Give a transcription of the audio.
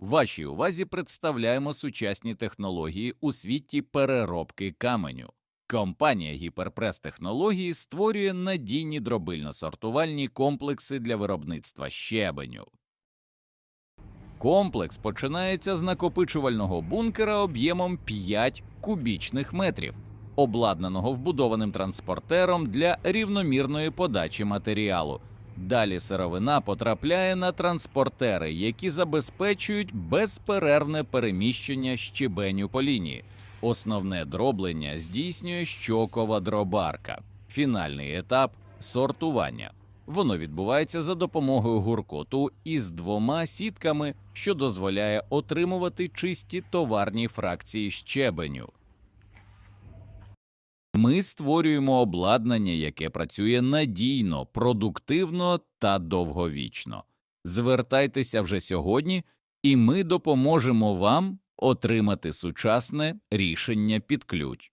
Вашій увазі представляємо сучасні технології у світі переробки каменю. Компанія Гіперпрес Технології створює надійні дробильно-сортувальні комплекси для виробництва щебеню. Комплекс починається з накопичувального бункера об'ємом 5 кубічних метрів, обладнаного вбудованим транспортером для рівномірної подачі матеріалу. Далі сировина потрапляє на транспортери, які забезпечують безперервне переміщення щебеню по лінії. Основне дроблення здійснює щокова дробарка. Фінальний етап сортування. Воно відбувається за допомогою гуркоту із двома сітками, що дозволяє отримувати чисті товарні фракції щебеню. Ми створюємо обладнання, яке працює надійно, продуктивно та довговічно. Звертайтеся вже сьогодні, і ми допоможемо вам отримати сучасне рішення під ключ.